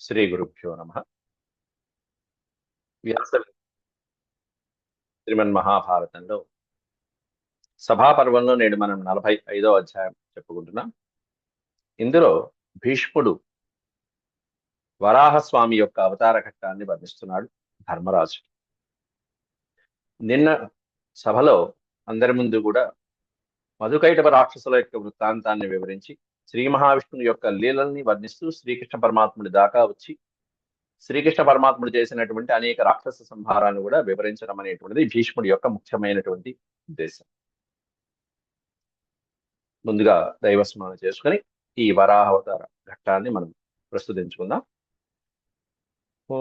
శ్రీ గురుభ్యో నమ. వ్యాస శ్రీమన్ మహాభారతంలో సభాపర్వంలో నేడు మనం నలభై ఐదో అధ్యాయం చెప్పుకుంటున్నాం. ఇందులో భీష్ముడు వరాహస్వామి యొక్క అవతార ఘట్టాన్ని వర్ణిస్తున్నాడు ధర్మరాజు. నిన్న సభలో అందరి ముందు కూడా మధుకైటవ రాక్షసుల యొక్క వృత్తాంతాన్ని వివరించి శ్రీ మహావిష్ణువు యొక్క లీలల్ని వర్ణిస్తూ శ్రీకృష్ణ పరమాత్ముడి దాకా వచ్చి శ్రీకృష్ణ పరమాత్ముడు చేసినటువంటి అనేక రాక్షస సంహారాన్ని కూడా వివరించడం అనేటువంటిది భీష్ముడి యొక్క ముఖ్యమైనటువంటి ఉద్దేశం. ముందుగా దైవస్మరణ చేసుకుని ఈ వరాహవతార ఘట్టాన్ని మనం ప్రస్తుతించుకుందాం. ఓ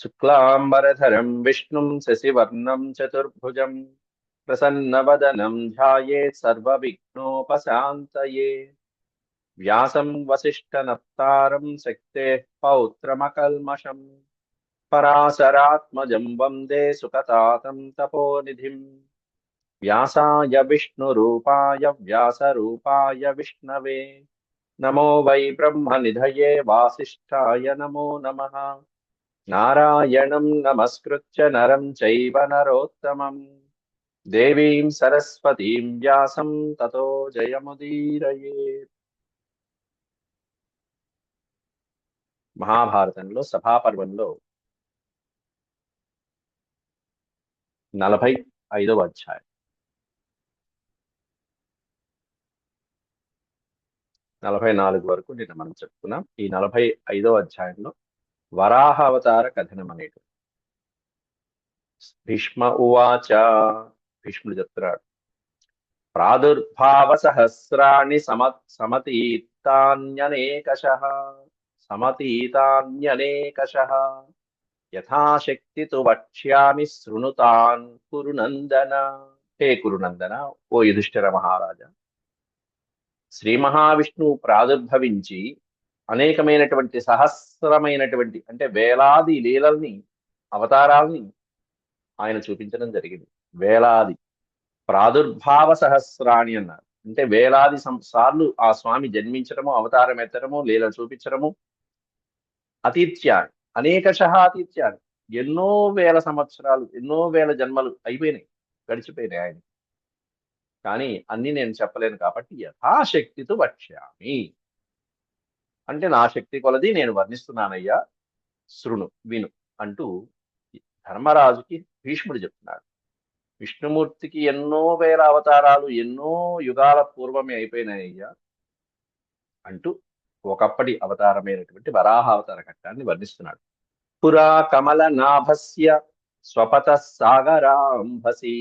శుక్లాంబరధరం విష్ణుం శశివర్ణం చతుర్భుజం ప్రసన్నవదనం ధ్యాయే సర్వవిఘ్నోపశాంతయే వ్యాసం వసిష్ఠనప్తారం శక్తే పౌత్రమకల్మషం పరాశరాత్మజం వందే సుకతాతం తపోనిధిం వ్యాసాయ విష్ణురూపాయ వ్యాసరూపాయ విష్ణవే నమో వై బ్రహ్మనిధయే వాసిష్ఠాయ నమో నమ నారాయణం నమస్కృత్య నరం చైవ నరోత్తమం దేవీం సరస్వతీం వ్యాసం తతో జయముదీరయే. మహాభారతంలో సభాపర్వంలో నలభై ఐదవ అధ్యాయం. నలభై నాలుగు వరకు నిన్న మనం చెప్పుకున్నాం. ఈ నలభై ఐదవ అధ్యాయంలో వరాహ అవతార కథనం అనేటు భీష్మ ఉవాచ భీష్ముడు చెప్తున్నాడు. ప్రాదుర్భావ సహస్రాణి సమ సమతీతాన్యనేకశ సమతీతాన్యనేకశ యథాశక్తి తు వక్ష్యామి శృణుతాన్ కురునందన. హే కురునందన ఓ యుధిష్ఠిర మహారాజా శ్రీ మహావిష్ణువు ప్రాదుర్భవించి అనేకమైనటువంటి సహస్రమైనటువంటి అంటే వేలాది లీలల్ని అవతారాల్ని ఆయన చూపించడం జరిగింది. వేలాది. ప్రాదుర్భావ సహస్రాణి అన్నారు. అంటే వేలాది సార్లు ఆ స్వామి జన్మించడము అవతారం ఎత్తడము లీల చూపించడము. అతీత్యాన్ని అనేకశ అతీత్యాన్ని ఎన్నో వేల సంవత్సరాలు ఎన్నో వేల జన్మలు అయిపోయినాయి. గడిచిపోయినాయి ఆయన కానీ అన్ని నేను చెప్పలేను కాబట్టి యథాశక్తితో వక్ష్యామి. అంటే నా శక్తి కొలది నేను వర్ణిస్తున్నానయ్యా. శృణు విను అంటూ ధర్మరాజుకి భీష్ముడు చెప్తున్నాడు. విష్ణుమూర్తికి ఎన్నో వేల అవతారాలు ఎన్నో యుగాల పూర్వమే అయిపోయినాయ్యా అంటూ ఒకప్పటి అవతారమైనటువంటి వరాహ అవతార ఘట్టాన్ని వర్ణిస్తున్నాడు. పురా కమల నాభస్య స్వపత సాగర అంభసి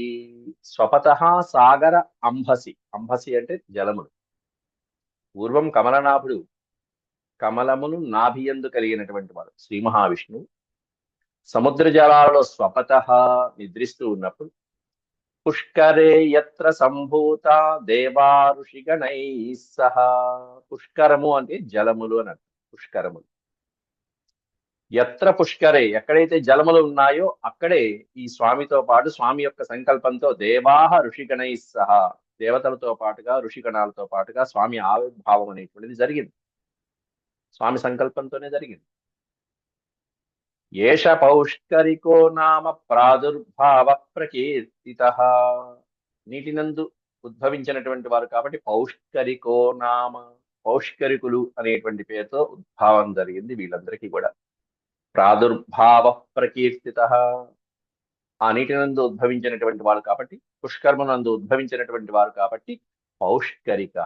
స్వపత సాగర అంభసి అంభసి అంటే జలముడు పూర్వం కమలనాభుడు కమలమును నాభియందు కలిగినటువంటి వాడు శ్రీ మహావిష్ణువు. సముద్ర జలాలలో స్వపత నిద్రిస్తూ ఉన్నప్పుడు పుష్కరే ఎత్ర సంభూత దేవా ఋషిగణై సహ. పుష్కరము అంటే జలములు అని పుష్కరములు. ఎత్ర పుష్కరే ఎక్కడైతే జలములు ఉన్నాయో అక్కడే ఈ స్వామితో పాటు స్వామి యొక్క సంకల్పంతో దేవాహ ఋషిగణై సహ. దేవతలతో పాటుగా ఋషిగణాలతో పాటుగా స్వామి ఆవిర్భావం అనేటువంటిది జరిగింది. స్వామి సంకల్పంతోనే జరిగింది. ఏష పౌష్కరికో నామ ప్రాదుర్భావ ప్రకీర్తిత. నీటినందు ఉద్భవించినటువంటి వారు కాబట్టి పౌష్కరికో నామ పౌష్కరికులు అనేటువంటి పేరుతో ఉద్భావం జరిగింది వీళ్ళందరికీ కూడా. ప్రాదుర్భావ ప్రకీర్తిత. ఆ నీటినందు ఉద్భవించినటువంటి వారు కాబట్టి పుష్కర్మనందు ఉద్భవించినటువంటి వారు కాబట్టి పౌష్కరిక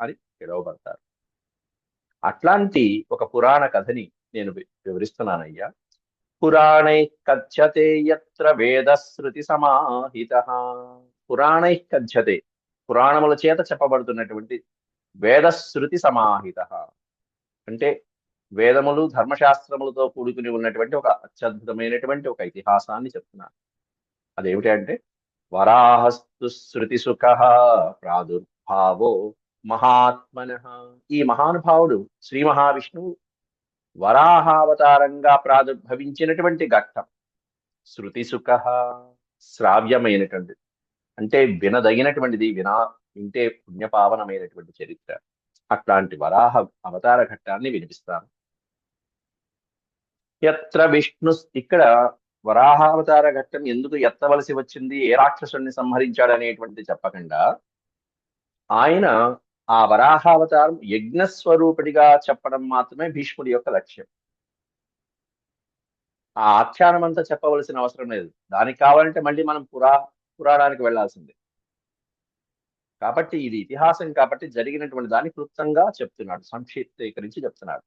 అని పిలువబడతారు. అట్లాంటి ఒక పురాణ కథని నేను వివరిస్తున్నానయ్యా. పురాణై కథ్యతే ఎత్ర వేదశ్రుతి సమాహిత పురాణై కథ్యతే పురాణముల చేత చెప్పబడుతున్నటువంటి వేదశ్రుతి సమాహిత అంటే వేదములు ధర్మశాస్త్రములతో కూడుకుని ఉన్నటువంటి ఒక అత్యద్భుతమైనటువంటి ఒక ఇతిహాసాన్ని చెప్తున్నాను. అదేమిటి అంటే వరాహస్తు శృతి సుఖ ప్రాదుర్భావో మహాత్మన. ఈ మహానుభావుడు శ్రీ మహావిష్ణువు వరాహావతారంగా ప్రాదుర్భవించినటువంటి ఘట్టం. శృతి సుఖ శ్రావ్యమైనటువంటి అంటే వినదగినటువంటిది వినా వింటే పుణ్యపావనమైనటువంటి చరిత్ర. అట్లాంటి వరాహ అవతార ఘట్టాన్ని వినిపిస్తాను. ఎత్ర విష్ణు ఇక్కడ వరాహావతార ఘట్టం ఎందుకు ఎత్తవలసి వచ్చింది? ఏ రాక్షసుడిని సంహరించాడు అనేటువంటిది చెప్పకుండా ఆయన ఆ వరాహావతారం యజ్ఞస్వరూపుడిగా చెప్పడం మాత్రమే భీష్ముడి యొక్క లక్ష్యం. ఆ ఆఖ్యానం అంతా చెప్పవలసిన అవసరం లేదు. దానికి కావాలంటే మళ్ళీ మనం పురా పురాణానికి వెళ్ళాల్సిందే కాబట్టి ఇది ఇతిహాసం కాబట్టి జరిగినటువంటి దాన్ని క్లుప్తంగా చెప్తున్నాడు సంక్షిప్తీకరించి చెప్తున్నాడు.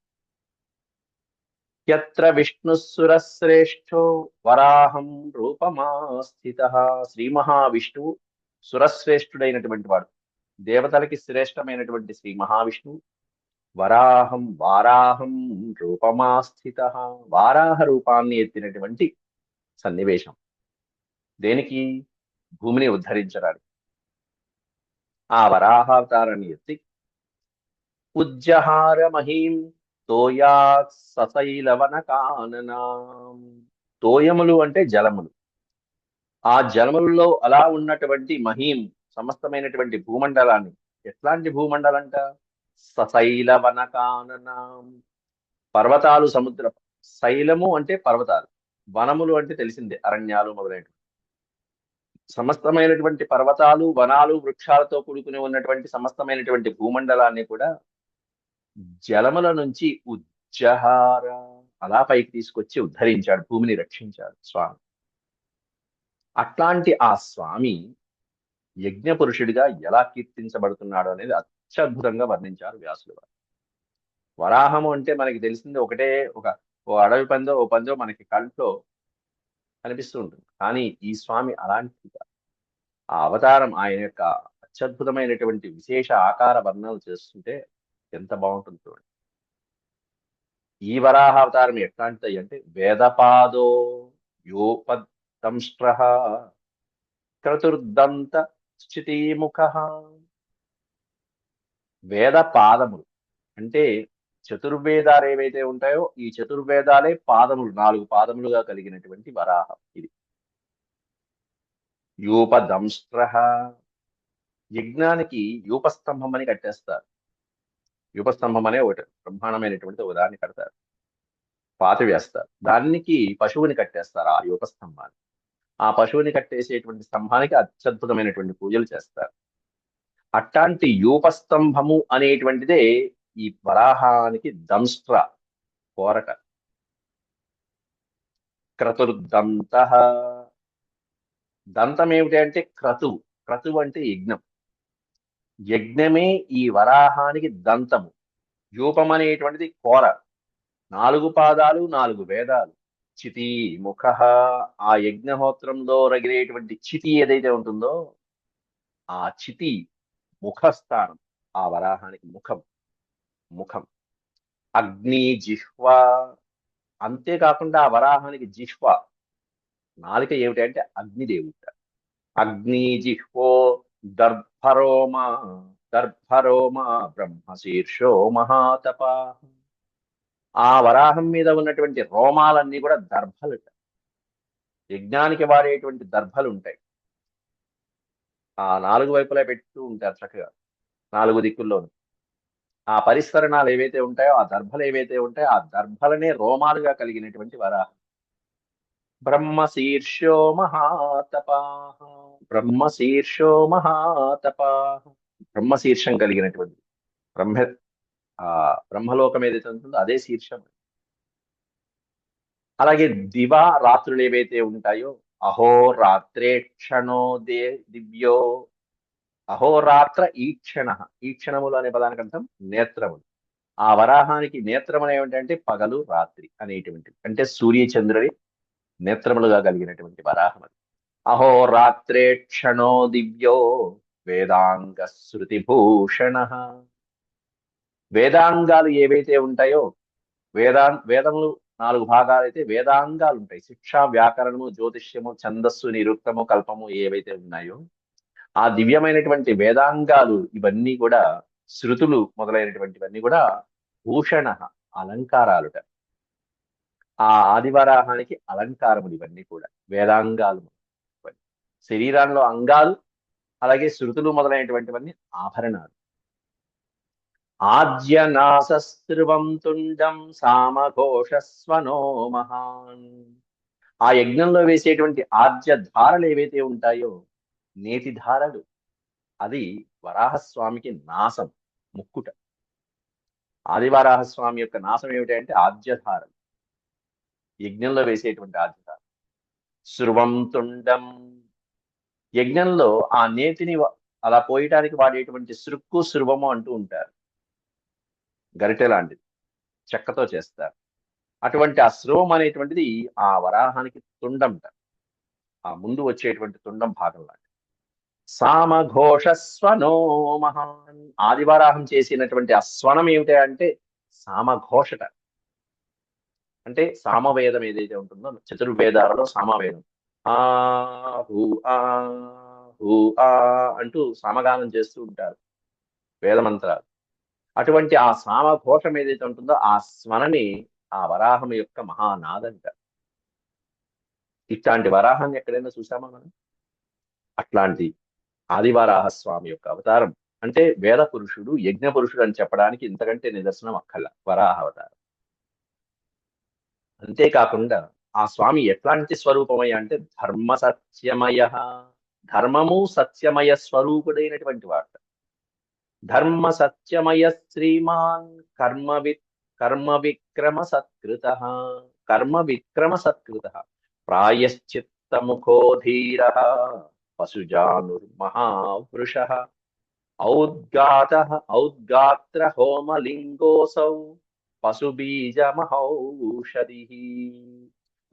ఎత్ర విష్ణుసురశ్రేష్ఠో వరాహం రూపమాస్థిత. శ్రీ మహావిష్ణువు సురశ్రేష్ఠుడైనటువంటి వాడు. దేవతలకి శ్రేష్టమైనటువంటి శ్రీ మహావిష్ణువు వరాహం వారాహం రూపమాస్థిత. వారాహ రూపాన్ని ఎత్తినటువంటి సన్నివేశం. దేనికి? భూమిని ఉద్ధరించడానికి. ఆ వరాహావతారాన్ని ఎత్తి ఉజ్జహార మహీం తోయా సశైలవన కాననా. తోయములు అంటే జలములు. ఆ జలములలో అలా ఉన్నటువంటి మహీం సమస్తమైనటువంటి భూమండలాన్ని. ఎట్లాంటి భూమండలంట? సశైలవన కాననాం పర్వతాలు సముద్ర శైలము అంటే పర్వతాలు. వనములు అంటే తెలిసిందే అరణ్యాలు మొదలైనవి. సమస్తమైనటువంటి పర్వతాలు వనాలు వృక్షాలతో కూడుకుని ఉన్నటువంటి సమస్తమైనటువంటి భూమండలాన్ని కూడా జలముల నుంచి ఉజ్జహార అలా పైకి తీసుకొచ్చి ఉద్ధరించాడు భూమిని రక్షించాడు స్వామి. అట్లాంటి ఆ స్వామి యజ్ఞ పురుషుడిగా ఎలా కీర్తించబడుతున్నాడు అనేది అత్యద్భుతంగా వర్ణించారు వ్యాసులు వారు. వరాహము అంటే మనకి తెలిసింది ఒకటే ఒక ఓ అడవి పందో ఓ పందో మనకి కంట్లో కనిపిస్తూ ఉంటుంది. కానీ ఈ స్వామి అలాంటి ఆ అవతారం ఆయన యొక్క అత్యద్భుతమైనటువంటి విశేష ఆకార వర్ణనలు చేస్తుంటే ఎంత బాగుంటుంది చూడండి. ఈ వరాహ అవతారం ఎట్లాంటిది అంటే వేదపాదో యోపదంష్ట్ర క్రతుర్దంత స్థితిముఖ. వేద పాదములు. అంటే చతుర్వేదాలు ఏవైతే ఉంటాయో ఈ చతుర్వేదాలే పాదములు నాలుగు పాదములుగా కలిగినటువంటి వరాహం ఇది. యూపదంష్ట్ర. యజ్ఞానికి యూపస్తంభం అని కట్టేస్తారు. యూపస్తంభం అనే ఒకటి బ్రహ్మాండమైనటువంటి ఒక దాన్ని కడతారు. పాతి వేస్తారు దానికి పశువుని కట్టేస్తారు ఆ యూపస్తంభాన్ని. ఆ పశువుని కట్టేసేటువంటి స్తంభానికి అత్యద్భుతమైనటువంటి పూజలు చేస్తారు. అట్లాంటి యూపస్తంభము అనేటువంటిదే ఈ వరాహానికి దంష్ట్ర కోరట క్రతుర్దంత. దంతం ఏమిటి అంటే క్రతువు క్రతువు అంటే యజ్ఞం. యజ్ఞమే ఈ వరాహానికి దంతము. యూపం అనేటువంటిది కోర. నాలుగు పాదాలు నాలుగు వేదాలు. చితి ముఖ ఆ యజ్ఞహోత్రంలో రగిలేటువంటి చితి ఏదైతే ఉంటుందో ఆ చితి ముఖస్థానం ఆ వరాహానికి ముఖం ముఖం. అగ్ని జిహ్వ అంతేకాకుండా ఆ వరాహానికి జిహ్వ. నాలిక ఏమిటంటే అగ్నిదేవుట అగ్ని జిహ్వో దర్భరోమ దర్భరోమ బ్రహ్మశీర్షో మహాతప. ఆ వరాహం మీద ఉన్నటువంటి రోమాలన్నీ కూడా దర్భలు యజ్ఞానికి వాడేటువంటి దర్భలు ఉంటాయి ఆ నాలుగు వైపులా పెడుతూ ఉంటారు చక్కగా నాలుగు దిక్కుల్లోనూ. ఆ పరిస్మరణాలు ఏవైతే ఉంటాయో ఆ దర్భలు ఏవైతే ఉంటాయో ఆ దర్భలనే రోమాలుగా కలిగినటువంటి వరాహం. బ్రహ్మశీర్షో మహాతపా బ్రహ్మశీర్షో మహాతపా. బ్రహ్మశీర్షం కలిగినటువంటి బ్రహ్మ ఆ బ్రహ్మలోకం ఏదైతే ఉంటుందో అదే శీర్షం. అలాగే దివ రాత్రులు ఏవైతే ఉంటాయో అహోరాత్రేక్షణో దే దివ్యో అహోరాత్ర ఈక్షణ ఈక్షణములు అనే పదానికి అర్థం నేత్రములు. ఆ వరాహానికి నేత్రములు ఏమిటంటే పగలు రాత్రి అనేటువంటివి అంటే సూర్య చంద్రుడి నేత్రములుగా కలిగినటువంటి వరాహం అది. అహోరాత్రేక్షణో దివ్యో వేదాంగ శృతిభూషణ. వేదాంగాలు ఏవైతే ఉంటాయో వేదా వేదములు నాలుగు భాగాలు అయితే వేదాంగాలు ఉంటాయి శిక్ష వ్యాకరణము జ్యోతిష్యము ఛందస్సు నిరుక్తము కల్పము ఏవైతే ఉన్నాయో ఆ దివ్యమైనటువంటి వేదాంగాలు ఇవన్నీ కూడా శృతులు మొదలైనటువంటివన్నీ కూడా భూషణ అలంకారాలుట. ఆ ఆదివరాహానికి అలంకారములు ఇవన్నీ కూడా వేదాంగాలు శరీరంలో అంగాలు అలాగే శృతులు మొదలైనటువంటివన్నీ ఆభరణాలు. ఆజ్యనాసస్త్రువం తుండం సామఘోషస్వనో మహాన్. ఆ యజ్ఞంలో వేసేటువంటి ఆజ్య ధారలు ఏవైతే ఉంటాయో నేతి ధారలు అది వరాహస్వామికి నాశం ముక్కుట. ఆదివారాహస్వామి యొక్క నాశం ఏమిటంటే ఆద్యధారలు. యజ్ఞంలో వేసేటువంటి ఆజ్యధార శృవం తుండం యజ్ఞంలో ఆ నేతిని అలా పోయటానికి వాడేటువంటి శృక్కు శృవము అంటూ ఉంటారు. గరిటె లాంటిది. చెక్కతో చేస్తారు. అటువంటి ఆ అనేటువంటిది ఆ వరాహానికి తుండంట ఆ ముందు వచ్చేటువంటి తుండం భాగం లాంటిది. సామఘోషస్వనో మహాన్. ఆదివరాహం చేసినటువంటి ఆ స్వనం ఏమిటి అంటే సామఘోషట. అంటే సామవేదం ఏదైతే ఉంటుందో చతుర్వేదాలలో సామవేదం. ఆ హూ ఆ హూ ఆ అంటూ సామగానం చేస్తూ ఉంటారు వేదమంత్రాలు. అటువంటి ఆ సామఘోషం ఏదైతే ఉంటుందో ఆ స్వనని ఆ వరాహం యొక్క మహానాదంట. ఇట్లాంటి వరాహాన్ని ఎక్కడైనా చూసామా మనం? అట్లాంటి ఆదివారాహ స్వామి యొక్క అవతారం. అంటే వేద పురుషుడు యజ్ఞ పురుషుడు అని చెప్పడానికి ఇంతకంటే నిదర్శనం అక్కల వరాహ అవతారం. అంతేకాకుండా ఆ స్వామి ఎట్లాంటి స్వరూపమయ్య అంటే ధర్మ సత్యమయ ధర్మము సత్యమయ స్వరూపుడైనటువంటి వాడు. ధర్మ సత్యమయ శ్రీమాన్ కర్మ వి కర్మ విక్రమ సత్కృత కర్మ విక్రమ సత్కృత ప్రాయశ్చిత్తముఖోధీర పశుజానుర్మహావృష ఔద్గాత ఔద్గాత్ర హోమలింగోసౌ పశుబీజమహౌషధి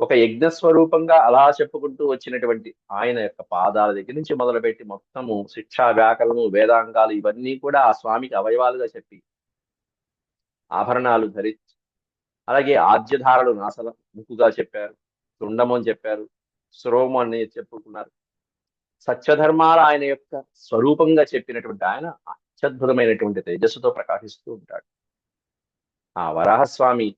ఒక యజ్ఞ స్వరూపంగా అలా చెప్పుకుంటూ వచ్చినటువంటి ఆయన యొక్క పాదాల దగ్గర నుంచి మొదలుపెట్టి మొత్తము శిక్షా వ్యాకరణము వేదాంగాలు ఇవన్నీ కూడా ఆ స్వామికి అవయవాలుగా చెప్పి ఆభరణాలు ధరించి అలాగే ఆద్యధారలు నాసల ముక్కుగా చెప్పారు తుండము అని చెప్పారు శ్రోము అని చెప్పుకున్నారు. సత్యధర్మాల ఆయన యొక్క స్వరూపంగా చెప్పినటువంటి ఆయన అత్యద్భుతమైనటువంటి తేజస్సుతో ప్రకాశిస్తూ ఉంటాడు. ఆ వరాహస్వామి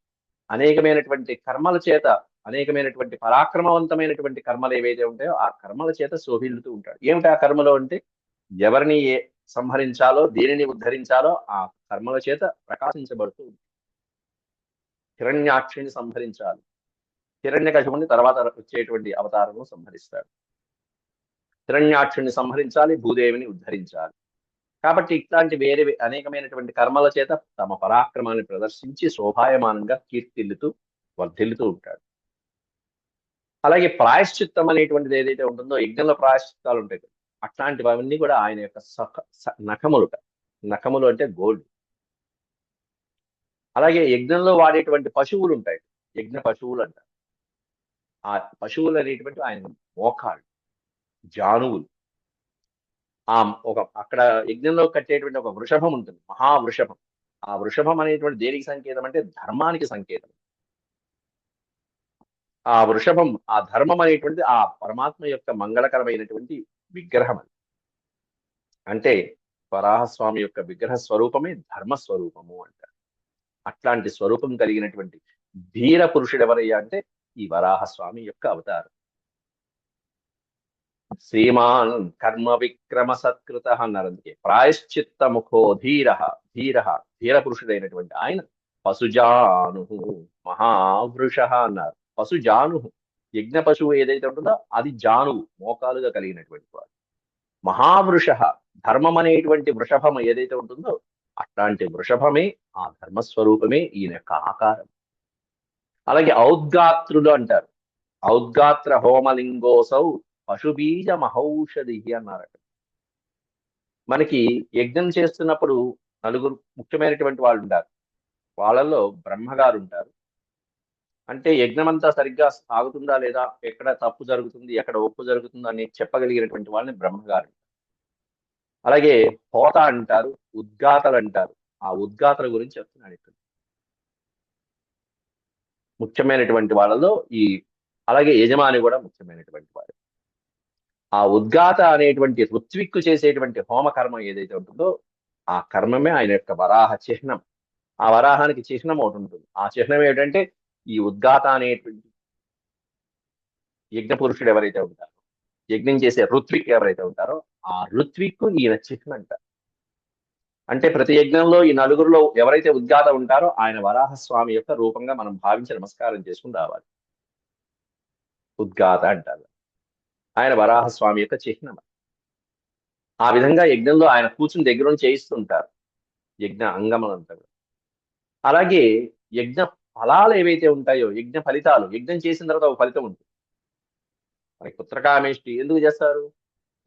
అనేకమైనటువంటి కర్మల చేత అనేకమైనటువంటి పరాక్రమవంతమైనటువంటి కర్మలు ఏవైతే ఉంటాయో ఆ కర్మల చేత శోభిల్లుతూ ఉంటాడు. ఏమిటి ఆ కర్మలో అంటే ఎవరిని ఏ సంహరించాలో దేనిని ఉద్ధరించాలో ఆ కర్మల చేత ప్రకాశించబడుతూ ఉంటుంది హిరణ్యాక్షిని సంహరించాలి. హిరణ్యకశముని తర్వాత వచ్చేటువంటి అవతారము సంహరిస్తాడు. హిరణ్యాక్షుని సంహరించాలి భూదేవిని ఉద్ధరించాలి. కాబట్టి ఇట్లాంటి వేరే అనేకమైనటువంటి కర్మల చేత తమ పరాక్రమాన్ని ప్రదర్శించి శోభాయమానంగా కీర్తిల్లుతూ వర్ధిల్లుతూ ఉంటాడు. అలాగే ప్రాయశ్చిత్తం అనేటువంటిది ఏదైతే ఉంటుందో యజ్ఞంలో ప్రాయశ్చిత్తాలు ఉంటాయి అట్లాంటివన్నీ కూడా ఆయన యొక్క సఖ స- నఖములుట. నఖములు అంటే గోల్డ్. అలాగే యజ్ఞంలో వాడేటువంటి పశువులు ఉంటాయి యజ్ఞ పశువులు అంటారు ఆ పశువులు అనేటువంటి ఆయన మోకాళ్ళు జానువులు. ఆ ఒక అక్కడ యజ్ఞంలో కట్టేటువంటి ఒక వృషభం ఉంటుంది మహావృషభం. ఆ వృషభం అనేటువంటి దేనికి సంకేతం అంటే ధర్మానికి సంకేతం. ఆ వృషభం ఆ ధర్మం అనేటువంటిది ఆ పరమాత్మ యొక్క మంగళకరమైనటువంటి విగ్రహం అది. అంటే వరాహస్వామి యొక్క విగ్రహ స్వరూపమే ధర్మ స్వరూపము అంటారు. అట్లాంటి స్వరూపం కలిగినటువంటి ధీర పురుషుడు ఎవరయ్యా అంటే ఈ వరాహస్వామి యొక్క అవతారం. శ్రీమాన్ కర్మ విక్రమ సత్కృత అన్నారు అందుకే ప్రాయశ్చిత్త ముఖో ధీర ధీర ధీర పురుషుడైనటువంటి ఆయన పశుజాను మహావృష అన్నారు. పశు జాను యజ్ఞ పశువు ఏదైతే ఉంటుందో అది జానువు మోకాలుగా కలిగినటువంటి వాడు. మహావృష ధర్మం అనేటువంటి వృషభం ఏదైతే ఉంటుందో అట్లాంటి వృషభమే ఆ ధర్మస్వరూపమే ఈయన యొక్క ఆకారం. అలాగే ఔద్గాత్రులు అంటారు. ఔద్గాత్ర హోమలింగోసౌ పశుబీజ మహౌషధి అన్నారట. మనకి యజ్ఞం చేస్తున్నప్పుడు నలుగురు ముఖ్యమైనటువంటి వాళ్ళు ఉంటారు. వాళ్ళల్లో బ్రహ్మగారు ఉంటారు. అంటే యజ్ఞం అంతా సరిగ్గా సాగుతుందా లేదా? ఎక్కడ తప్పు జరుగుతుంది? ఎక్కడ ఒప్పు జరుగుతుందా అని చెప్పగలిగినటువంటి వాళ్ళని బ్రహ్మగారు. అలాగే హోత అంటారు ఉద్గాతలు అంటారు. ఆ ఉద్గాతల గురించి చెప్తున్నాడు ఇక్కడ. ముఖ్యమైనటువంటి వాళ్ళలో ఈ అలాగే యజమాని కూడా ముఖ్యమైనటువంటి వాడు ఆ ఉద్గాత అనేటువంటి ఋత్విక్కు చేసేటువంటి హోమ కర్మ ఏదైతే ఉంటుందో ఆ కర్మమే ఆయన యొక్క వరాహ చిహ్నం. ఆ వరాహానికి చిహ్నం ఒకటి ఉంటుంది. ఆ చిహ్నం ఏమిటంటే ఈ ఉద్గాత అనేటువంటి యజ్ఞ పురుషుడు ఎవరైతే ఉంటారో యజ్ఞం చేసే ఋత్విక్ ఎవరైతే ఉంటారో ఆ ఋత్విక్ ఈయన చిహ్నం అంట అంటే ప్రతి యజ్ఞంలో ఈ నలుగురిలో ఎవరైతే ఉద్గాత ఉంటారో ఆయన వరాహస్వామి యొక్క రూపంగా మనం భావించి నమస్కారం చేసుకుని రావాలి. ఉద్గాత అంటారు. ఆయన వరాహస్వామి యొక్క చిహ్నం. ఆ విధంగా యజ్ఞంలో ఆయన కూర్చుని దగ్గర చేయిస్తుంటారు. యజ్ఞ అంగములంతా అలాగే యజ్ఞ ఫలాలు ఏవైతే ఉంటాయో యజ్ఞ ఫలితాలు యజ్ఞం చేసిన తర్వాత ఒక ఫలితం ఉంటుంది. మరి పుత్రకామేష్టి ఎందుకు చేస్తారు?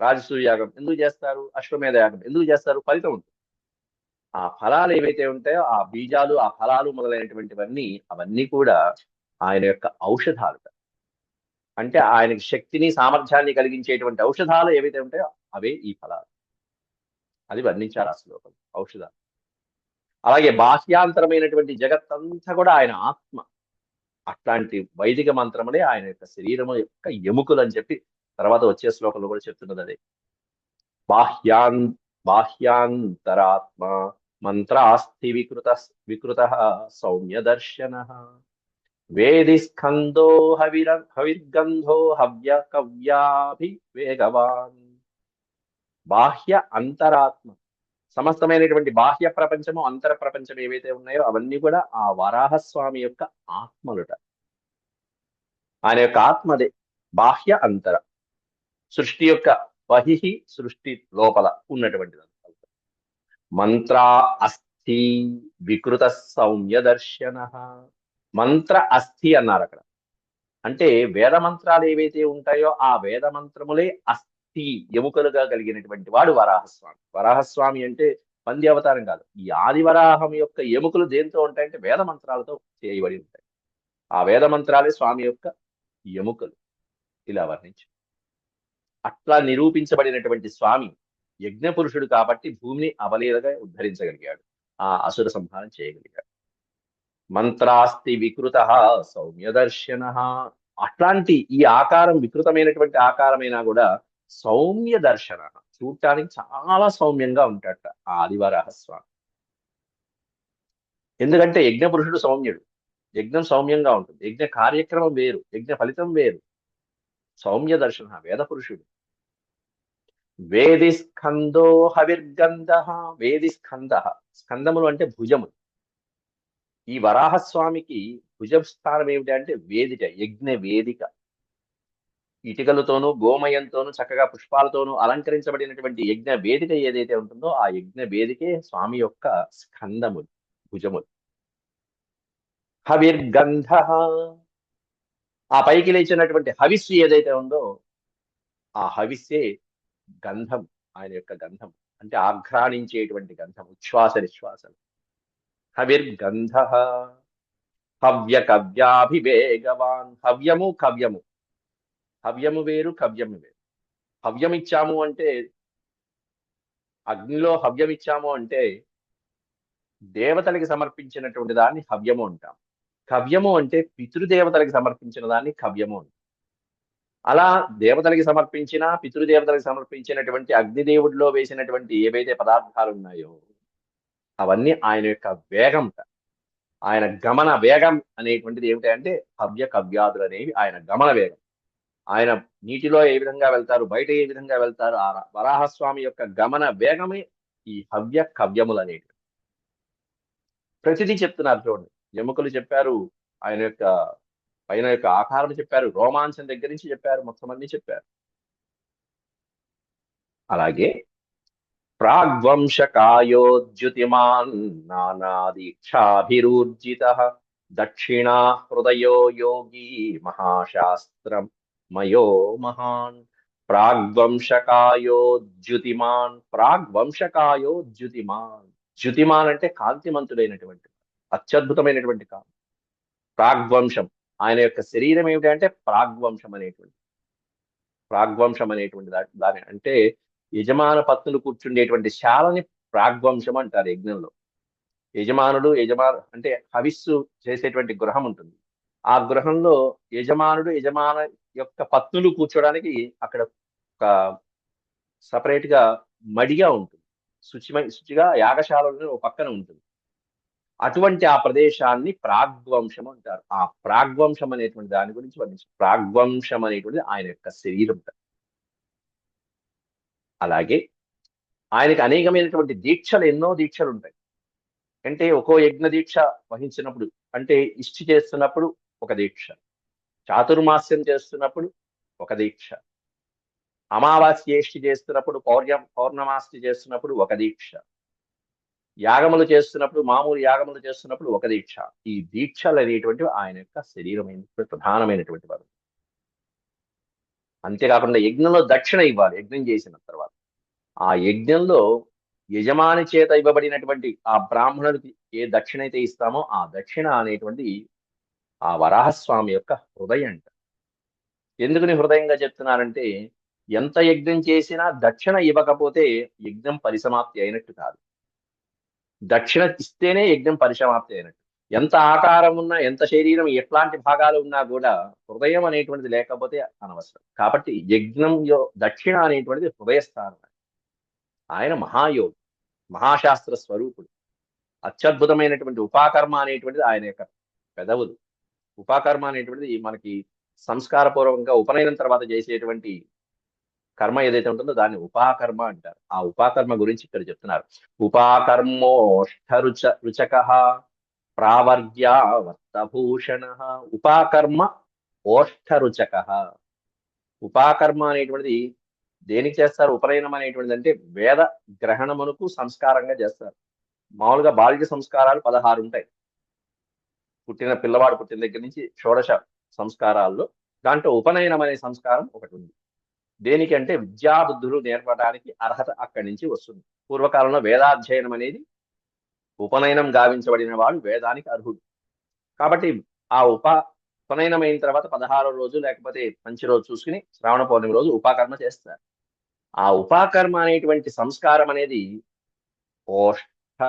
రాజసూయ యాగం ఎందుకు చేస్తారు? అశ్వమేధ యాగం ఎందుకు చేస్తారు? ఫలితం ఉంటుంది. ఆ ఫలాలు ఏవైతే ఉంటాయో ఆ బీజాలు ఆ ఫలాలు మొదలైనటువంటివన్నీ అవన్నీ కూడా ఆయన యొక్క ఔషధాలు. అంటే ఆయనకి శక్తిని సామర్థ్యాన్ని కలిగించేటువంటి ఔషధాలు ఏవైతే ఉంటాయో అవే ఈ ఫలాలు. అది వర్ణించారు ఆ శ్లోకం. ఔషధాలు. అలాగే బాహ్యాంతరమైనటువంటి జగత్తంతా కూడా ఆయన ఆత్మ. అట్లాంటి వైదిక మంత్రములే ఆయన యొక్క శరీరము యొక్క ఎముకలు అని చెప్పి తర్వాత వచ్చే శ్లోకంలో కూడా చెప్తున్నది అదే. బాహ్యాన్ బాహ్యాంతరాత్మ మంత్రాస్తి వికృత వికృత సౌమ్య దర్శన వేది స్కందో హవిర హవిర్గంధో హవ్య కవ్యాభి వేగవాన్ బాహ్య అంతరాత్మ సమస్తమైనటువంటి బాహ్య ప్రపంచము అంతర ప్రపంచం ఏవైతే ఉన్నాయో అవన్నీ కూడా ఆ వరాహస్వామి యొక్క ఆత్మలుట. ఆయన యొక్క ఆత్మదే బాహ్య అంతర. సృష్టి యొక్క బహిహి సృష్టి లోపల ఉన్నటువంటిది మంత్ర అస్థి వికృత సౌమ్య దర్శన. మంత్ర అస్థి అన్నారు అక్కడ. అంటే వేద మంత్రాలు ఏవైతే ఉంటాయో ఆ వేద మంత్రములే అస్థి ఎముకలుగా కలిగినటువంటి వాడు వరాహస్వామి. వరాహస్వామి అంటే పంది అవతారం కాదు. ఈ ఆది వరాహం యొక్క ఎముకలు దేంతో ఉంటాయంటే వేద మంత్రాలతో చేయబడి ఉంటాయి. ఆ వేద మంత్రాలే స్వామి యొక్క ఎముకలు. ఇలా వర్ణించు. అట్లా నిరూపించబడినటువంటి స్వామి యజ్ఞ పురుషుడు కాబట్టి భూమిని అవలీలగా ఉద్ధరించగలిగాడు. ఆ అసుర సంహారం చేయగలిగాడు. మంత్రాస్తి వికృత సౌమ్య దర్శన అట్లాంటి ఈ ఆకారం వికృతమైనటువంటి ఆకారమైనా కూడా సౌమ్య దర్శన చూడటానికి చాలా సౌమ్యంగా ఉంటాడట ఆ ఆదివరాహస్వామి. ఎందుకంటే యజ్ఞ పురుషుడు సౌమ్యుడు. యజ్ఞం సౌమ్యంగా ఉంటుంది. యజ్ఞ కార్యక్రమం వేరు. యజ్ఞ ఫలితం వేరు. సౌమ్య దర్శన వేద పురుషుడు వేది స్కందో హవిర్గంధ వేది స్కంద స్కందములు అంటే భుజములు. ఈ వరాహస్వామికి భుజ స్థానం ఏమిటి అంటే వేదిక యజ్ఞ వేదిక. ఇటుకలతోనూ గోమయంతోనూ చక్కగా పుష్పాలతోనూ అలంకరించబడినటువంటి యజ్ఞ వేదిక ఏదైతే ఉంటుందో ఆ యజ్ఞ వేదికే స్వామి యొక్క స్కందములు భుజములు హవిర్గంధ. ఆ పైకి లేచినటువంటి హవిస్సు ఏదైతే ఉందో ఆ హవిస్సే గంధం ఆయన యొక్క గంధం. అంటే ఆఘ్రాణించేటువంటి గంధం ఉచ్ఛ్వాస నిశ్వాసలు హవిర్గంధ. హవ్య కవ్యాభివేగవాన్ హవ్యము కవ్యము. హవ్యము వేరు కవ్యము వేరు. హవ్యం ఇచ్చాము అంటే అగ్నిలో హవ్యం ఇచ్చాము అంటే దేవతలకి సమర్పించినటువంటి దాన్ని హవ్యము అంటాం. కవ్యము అంటే పితృదేవతలకి సమర్పించిన దాన్ని కవ్యము అంటాం. అలా దేవతలకి సమర్పించిన పితృదేవతలకు సమర్పించినటువంటి అగ్నిదేవుడిలో వేసినటువంటి ఏవైతే పదార్థాలు ఉన్నాయో అవన్నీ ఆయన యొక్క వేగం ఆయన గమన వేగం అనేటువంటిది ఏమిటంటే హవ్య కవ్యాదులు అనేవి ఆయన గమన వేగం. ఆయన నీటిలో ఏ విధంగా వెళ్తారు బయట ఏ విధంగా వెళ్తారు ఆ వరాహస్వామి యొక్క గమన వేగమే ఈ హవ్య కవ్యములు అనేటివి. ప్రతిదీ చెప్తున్నారు చూడండి. ఎముకలు చెప్పారు ఆయన యొక్క పైన యొక్క ఆకారం చెప్పారు రోమాంచం దగ్గర నుంచి చెప్పారు మొత్తం అన్ని చెప్పారు. అలాగే ప్రాగ్వంశకాయోద్యుతిమాన్ నానాదీక్షాభిరూర్జిత దక్షిణా హృదయో యోగి మహాశాస్త్రం. మయో మహాన్. ప్రాగ్వంశకాయోద్యుతిమాన్. ప్రాగ్వంశకాయోద్యుతిమాన్. ద్యుతిమాన్ అంటే కాంతిమంతుడైనటువంటి అత్యద్భుతమైనటువంటి కాంతి ప్రాగ్వంశం. ఆయన యొక్క శరీరం ఏమిటంటే ప్రాగ్వంశం అనేటువంటి. ప్రాగ్వంశం అనేటువంటి దాని అంటే యజమాన పత్నులు కూర్చుండేటువంటి శాలని ప్రాగ్వంశం అంటారు యజ్ఞంలో. యజమానుడు యజమాను అంటే హవిస్సు చేసేటువంటి గృహం ఉంటుంది. ఆ గృహంలో యజమానుడు యజమాన యొక్క పత్నులు కూర్చోడానికి అక్కడ ఒక సపరేట్గా మడిగా ఉంటుంది. శుచిమై శుచిగా యాగశాలలో ఒక పక్కన ఉంటుంది. అటువంటి ఆ ప్రదేశాన్ని ప్రాగ్వంశం అంటారు. ఆ ప్రాగ్వంశం అనేటువంటి దాని గురించి వర్ణించారు ప్రాగ్వంశం అనేటువంటిది ఆయన యొక్క శరీరం అలాగే ఆయనకి అనేకమైనటువంటి దీక్షలు ఎన్నో దీక్షలు ఉంటాయి. అంటే ఒక్కో యజ్ఞ దీక్ష వహించినప్పుడు అంటే ఇష్టి చేస్తున్నప్పుడు ఒక దీక్ష. చాతుర్మాస్యం చేస్తున్నప్పుడు ఒక దీక్ష. అమావాస్యేష్టి చేస్తున్నప్పుడు పౌర్య పౌర్ణమాస్తి చేస్తున్నప్పుడు ఒక దీక్ష. యాగములు చేస్తున్నప్పుడు మామూలు యాగములు చేస్తున్నప్పుడు ఒక దీక్ష. ఈ దీక్షలు అనేటువంటివి ఆయన యొక్క శరీరమైనటువంటి ప్రధానమైనటువంటి వారు అంతేకాకుండా యజ్ఞంలో దక్షిణ ఇవ్వాలి యజ్ఞం చేసిన తర్వాత. ఆ యజ్ఞంలో యజమాని చేత ఇవ్వబడినటువంటి ఆ బ్రాహ్మణుడికి ఏ దక్షిణ అయితే ఇస్తామో ఆ దక్షిణ అనేటువంటి ఆ వరాహస్వామి యొక్క హృదయం అంట ఎందుకని హృదయంగా చెప్తున్నారంటే ఎంత యజ్ఞం చేసినా దక్షిణ ఇవ్వకపోతే యజ్ఞం పరిసమాప్తి అయినట్టు కాదు. దక్షిణ ఇస్తేనే యజ్ఞం పరిసమాప్తి అయినట్టు. ఎంత ఆకారం ఉన్నా ఎంత శరీరం ఎట్లాంటి భాగాలు ఉన్నా కూడా హృదయం అనేటువంటిది లేకపోతే అనవసరం. కాబట్టి యజ్ఞంలో దక్షిణ అనేటువంటిది హృదయస్థానం. ఆయన మహాయోగి మహాశాస్త్ర స్వరూపుడు. అత్యద్భుతమైనటువంటి ఉపాకర్మ అనేటువంటిది ఆయన యొక్క పెదవులు. ఉపాకర్మ అనేటువంటిది మనకి సంస్కారపూర్వకంగా ఉపనయనం తర్వాత చేసేటువంటి కర్మ ఏదైతే ఉంటుందో దాన్ని ఉపాకర్మ అంటారు. ఆ ఉపాకర్మ గురించి ఇక్కడ చెప్తున్నారు. ఉపాకర్మోష్ట రుచ రుచక ప్రావర్గ్యావర్తభూషణ ఉపాకర్మ ఓష్టరుచక. ఉపాకర్మ అనేటువంటిది దేనికి చేస్తారు? ఉపనయనం అనేటువంటిది అంటే వేద గ్రహణమునకు సంస్కారంగా చేస్తారు. మామూలుగా బాల్య సంస్కారాలు పదహారు ఉంటాయి. పుట్టిన పిల్లవాడు పుట్టిన దగ్గర నుంచి షోడశ సంస్కారాల్లో దాంట్లో ఉపనయనం అనే సంస్కారం ఒకటి ఉంది. దేనికంటే విద్యాబుద్ధులు నేర్పడానికి అర్హత అక్కడి నుంచి వస్తుంది. పూర్వకాలంలో వేదాధ్యయనం అనేది ఉపనయనం గావించబడిన వాడు వేదానికి అర్హుడు కాబట్టి ఆ ఉప ఉపనయనం అయిన తర్వాత పదహారో రోజు లేకపోతే మంచి రోజు చూసుకుని శ్రావణ పౌర్ణమి రోజు ఉపాకర్మ చేస్తారు. ఆ ఉపాకర్మ అనేటువంటి సంస్కారం అనేది ఓష్ట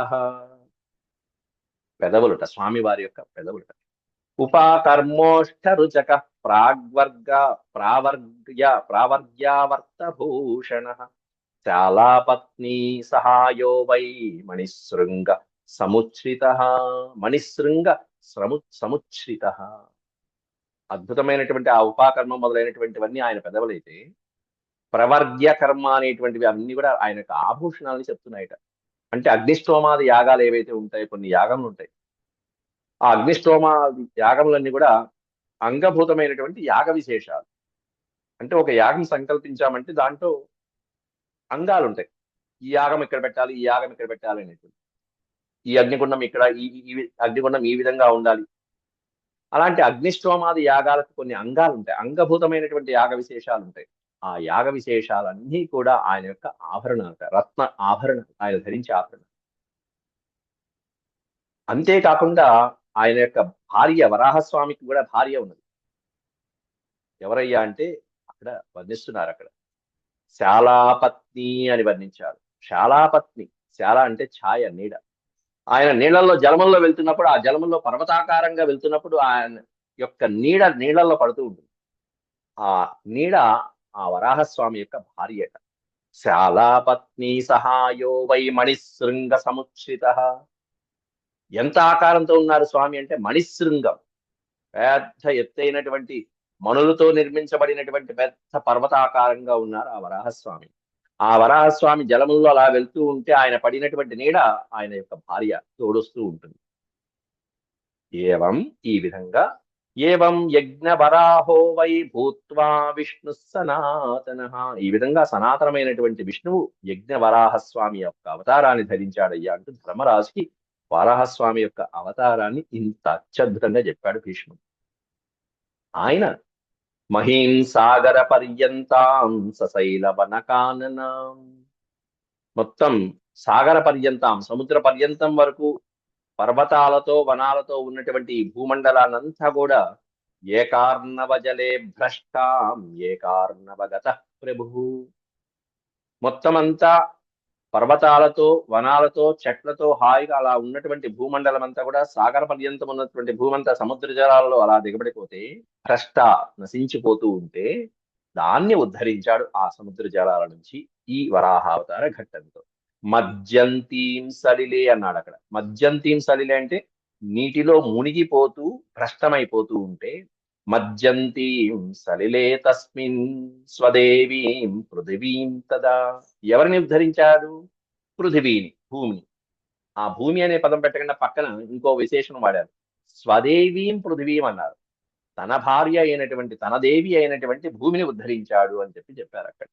పెదవులుట స్వామివారి యొక్క పెదవులుట. ఉపాకర్మోష్ట రుచక ప్రాగ్వర్గ ప్రావర్గ్య ప్రావర్గ్యావర్త భూషణ శాలాపత్ని సహాయో వై మణిశృంగ సముచ్రిత మణిశృంగ సము సముచ్రిత అద్భుతమైనటువంటి ఆ ఉపాకర్మ మొదలైనటువంటివన్నీ ఆయన పెదవులైతే ప్రవర్గ్య కర్మ అనేటువంటివి అన్ని కూడా ఆయన యొక్క ఆభూషణాలని చెప్తున్నాయట. అంటే అగ్నిష్టోమాది యాగాలు ఏవైతే ఉంటాయో కొన్ని యాగములు ఉంటాయి. ఆ అగ్నిష్టోమాది యాగములన్నీ కూడా అంగభూతమైనటువంటి యాగ విశేషాలు. అంటే ఒక యాగం సంకల్పించామంటే దాంట్లో అంగాలు ఉంటాయి ఈ యాగం ఇక్కడ పెట్టాలి ఈ యాగం ఇక్కడ పెట్టాలి అనేటువంటి ఈ అగ్నిగుండం ఇక్కడ ఈ ఈ అగ్నిగుండం ఈ విధంగా ఉండాలి. అలాంటి అగ్నిష్టోమాది యాగాలకు కొన్ని అంగాలు ఉంటాయి అంగభూతమైనటువంటి యాగ విశేషాలు ఉంటాయి ఆ యాగ విశేషాలన్నీ కూడా ఆయన యొక్క ఆభరణాలు రత్న ఆభరణ ఆయన ధరించే ఆభరణ. అంతేకాకుండా ఆయన యొక్క భార్య వరాహస్వామికి కూడా భార్య ఉన్నది. ఎవరయ్యా అంటే అక్కడ వర్ణిస్తున్నారు అక్కడ. శాలాపత్ని అని వర్ణించారు. శాలాపత్ని శాల అంటే ఛాయ నీడ. ఆయన నీళ్ళల్లో జలమంలో వెళ్తున్నప్పుడు ఆ జలమంలో పర్వతాకారంగా వెళ్తున్నప్పుడు ఆయన యొక్క నీడ నీళ్ళల్లో పడుతూ ఉంటుంది. ఆ నీడ ఆ వరాహస్వామి యొక్క భార్య శాలాపత్ని సహాయో వై మణిశృంగ సముచ్రిత ఎంత ఆకారంతో ఉన్నారు స్వామి అంటే మణిశృంగం. పెద్ద ఎత్తైనటువంటి మనులతో నిర్మించబడినటువంటి పెద్ద పర్వతాకారంగా ఉన్నారు ఆ వరాహస్వామి. ఆ వరాహస్వామి జలముల్లో అలా వెళ్తూ ఉంటే ఆయన పడినటువంటి నీడ ఆయన యొక్క భార్య తోడొస్తూ ఉంటుంది. ఏవం ఈ విధంగా ఏవం యజ్ఞ వరాహో వై భూత్వా విష్ణు సనాతన. ఈ విధంగా సనాతనమైనటువంటి విష్ణువు యజ్ఞ వరాహస్వామి యొక్క అవతారాన్ని ధరించాడయ్యా అంటూ ధర్మరాజుకి వరాహస్వామి యొక్క అవతారాన్ని ఇంత అత్యద్భుతంగా చెప్పాడు భీష్ముడు. ఆయన మహీం సాగర పర్యంతాం సశైల వనకాననాం మొత్తం సాగర పర్యంతం సముద్ర పర్యంతం వరకు పర్వతాలతో వనాలతో ఉన్నటువంటి ఈ భూమండలాన్నంతా కూడా ఏకార్ణవ జలే భ్రష్టాం ఏకార్ణవగత ప్రభు. మొత్తం అంతా పర్వతాలతో వనాలతో చెట్లతో హాయిగా అలా ఉన్నటువంటి భూమండలం అంతా కూడా సాగర పర్యంతం ఉన్నటువంటి భూమంతా సముద్ర జలాలలో అలా దిగబడిపోతే భ్రష్ట నశించిపోతూ ఉంటే దాన్ని ఉద్ధరించాడు ఆ సముద్ర జలాల నుంచి ఈ వరాహావతార ఘట్టంతో. మధ్యంతీం సలిలే అన్నాడు అక్కడ. మధ్యంతీం సలిలే అంటే నీటిలో మునిగిపోతూ భ్రష్టమైపోతూ ఉంటే మద్యంతీం సలిలే తస్మిన్ స్వదేవీం పృథివీం తదా. ఎవరిని ఉద్ధరించాడు? పృథివీని భూమిని. ఆ భూమి అనే పదం పెట్టకుండా పక్కన ఇంకో విశేషణం వాడారు. స్వదేవీం పృథివీం అన్నారు. తన భార్య అయినటువంటి తన దేవి అయినటువంటి భూమిని ఉద్ధరించాడు అని చెప్పి చెప్పారు అక్కడ.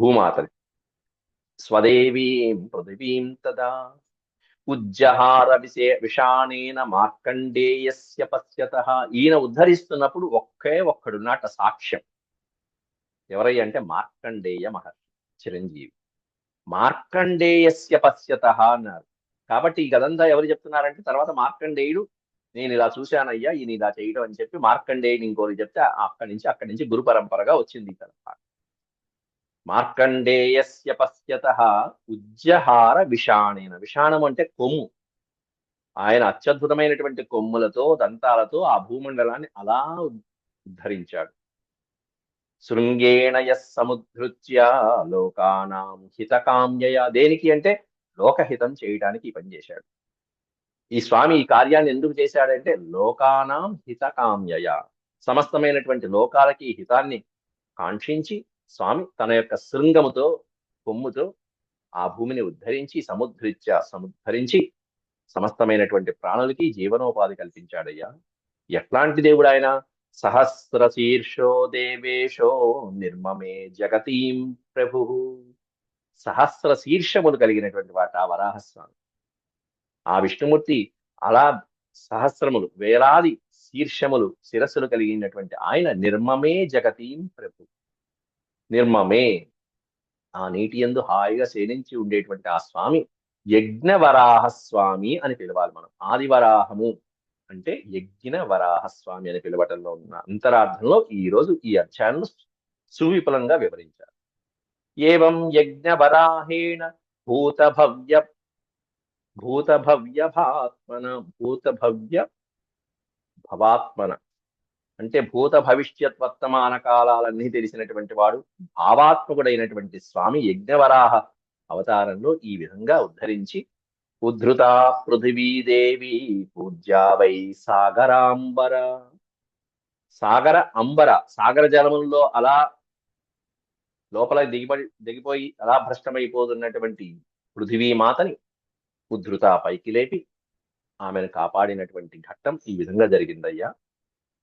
భూమాతని. స్వదేవీం పృథివీం తదా. ఉజ్జహార విషే విషాణేన మార్కండేయస్య పశ్యత. ఈయన ఉద్ధరిస్తున్నప్పుడు ఒక్కే ఒక్కడున్నట సాక్ష్యం. ఎవరయ్య అంటే మార్కండేయ మహర్షి చిరంజీవి. మార్కండేయస్య పశ్యత అన్నారు. కాబట్టి ఈ గదంతా ఎవరు చెప్తున్నారంటే తర్వాత మార్కండేయుడు నేను ఇలా చూశానయ్యా ఈయన ఇలా చేయడం అని చెప్పి మార్కండేయుని ఇంకోరు చెప్తే అక్కడి నుంచి అక్కడి నుంచి గురు పరంపరగా వచ్చింది ఈ మార్కండేయస్య మార్కండేయస్య అత్యత ఉజ్జహార విషాణేన. విషాణం అంటే కొమ్ము. ఆయన అత్యద్భుతమైనటువంటి కొమ్ములతో దంతాలతో ఆ భూమండలాన్ని అలా ఉద్ధరించాడు. శృంగేణ సముద్ధృత్య లోకానాం హితకామ్యయ. దేనికి అంటే లోకహితం చేయడానికి పనిచేశాడు పని చేశాడు. ఈ స్వామి ఈ కార్యాన్ని ఎందుకు చేశాడంటే లోకానాం హితకామ్యయ. సమస్తమైనటువంటి లోకాలకి హితాన్ని కాంక్షించి స్వామి తన యొక్క శృంగముతో కొమ్ముతో ఆ భూమిని ఉద్ధరించి సముద్ధరించ సముద్ధరించి సమస్తమైనటువంటి ప్రాణులకి జీవనోపాధి కల్పించాడయ్యా. ఎట్లాంటి దేవుడు ఆయన సహస్ర శీర్షో దేవేశో నిర్మమే జగతీం ప్రభు. సహస్ర శీర్షములు కలిగినటువంటి వాట వరాహస్వామి. ఆ విష్ణుమూర్తి అలా సహస్రములు వేలాది శీర్షములు శిరస్సులు కలిగినటువంటి ఆయన నిర్మమే జగతీం ప్రభు. నిర్మమే ఆ నీటి ఎందు హాయిగా శయనించి ఉండేటువంటి ఆ స్వామి యజ్ఞవరాహ స్వామి అని పిలవాలి మనం. ఆదివరాహము అంటే యజ్ఞ వరాహ స్వామి అని పిలవటంలో ఉన్న అంతరార్థంలో ఈ రోజు ఈ అధ్యాయంలో సువిపులంగా వివరించారు. ఏవం యజ్ఞ వరాహేణ భూతభవ్య భాత్మన భూతభవ్య భవాత్మన అంటే భూత భవిష్యత్ వర్తమాన కాలాలన్నీ తెలిసినటువంటి వాడు భావాత్మకుడైనటువంటి స్వామి యజ్ఞవరాహ అవతారంలో ఈ విధంగా ఉద్ధరించి ఉద్ధృత పృథివీదేవి పూజ్యా వై సాగరాంబర. సాగర అంబర సాగర జలముల్లో అలా లోపల దిగిపడి దిగిపోయి అలా భ్రష్టమైపోతున్నటువంటి పృథివీ మాతని ఉద్ధృత పైకి లేపి ఆమెను కాపాడినటువంటి ఘట్టం ఈ విధంగా జరిగిందయ్యా.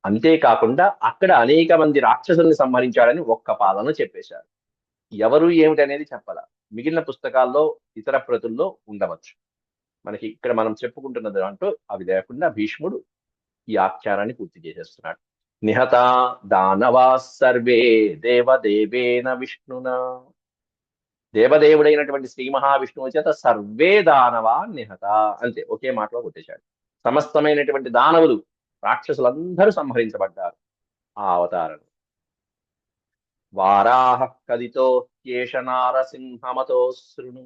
అంతేకాకుండా అక్కడ అనేక మంది రాక్షసుల్ని సంహరించాడని ఒక్క పాదన చెప్పేశారు. ఎవరు ఏమిటనేది చెప్పాల. మిగిలిన పుస్తకాల్లో ఇతర ప్రతుల్లో ఉండవచ్చు. మనకి ఇక్కడ మనం చెప్పుకుంటున్న దాంట్లో అవి లేకుండా భీష్ముడు ఈ ఆఖ్యానాన్ని పూర్తి చేసేస్తున్నాడు. నిహత దానవా సర్వే దేవదేవేన విష్ణున. దేవదేవుడైనటువంటి శ్రీ మహావిష్ణువు చేత సర్వే దానవా నిహత అంతే ఒకే మాటలో కొట్టేశాడు. సమస్తమైనటువంటి దానవులు రాక్షసులందరూ సంహరించబడ్డారు ఆ అవతారం వారాహ కదితో కేశ నారసింహమతో శృణు.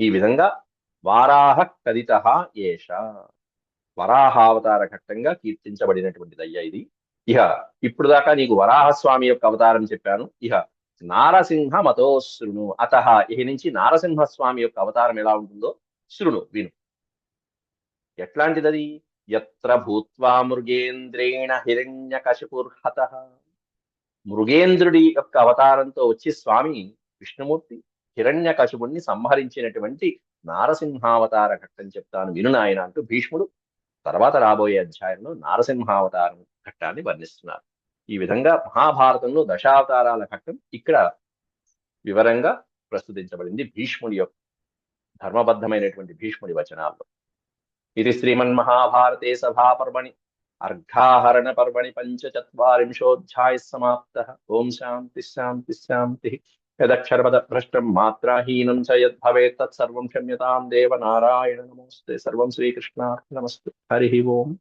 ఈ విధంగా వారాహ కదిత ఏష. వరాహావతార ఘట్టంగా కీర్తించబడినటువంటిదయ్యా ఇది. ఇహ ఇప్పుడు దాకా నీకు వరాహస్వామి యొక్క అవతారం చెప్పాను. ఇహ నారసింహ మతో శృణు. అత ఇహ నుంచి నారసింహస్వామి యొక్క అవతారం ఎలా ఉంటుందో శృణు విను. ఎట్లాంటిదది? ఎత్ర భూత్వా మృగేంద్రేణ హిరణ్యకశిపుర్హత మృగేంద్రుడి యొక్క అవతారంతో వచ్చి స్వామి విష్ణుమూర్తి హిరణ్య కశుపుణ్ణి సంహరించినటువంటి నారసింహావతార ఘట్టం చెప్తాను విను నాయన అంటూ భీష్ముడు తర్వాత రాబోయే అధ్యాయంలో నారసింహావతారం ఘట్టాన్ని వర్ణిస్తున్నారు. ఈ విధంగా మహాభారతంలో దశావతారాల ఘట్టం ఇక్కడ వివరంగా ప్రస్తుతించబడింది భీష్ముడి యొక్క ధర్మబద్ధమైనటువంటి భీష్ముడి వచనాల్లో. ఇది శ్రీమన్మహాభారతే సభాపర్వణి. అర్ఘాహరణ పర్వణి పంచచత్వరింశోధ్యాయ సమాప్త. ఓం శాంతి శాంతి శాంతి. యదక్షరపద భ్రష్టం మాత్రాహీనం చ యద్భవేత్ తత్సర్వం క్షమ్యతాం దేవ నారాయణ. నమోస్తే. సర్వం శ్రీకృష్ణార్పణమస్తు. హరి ఓం.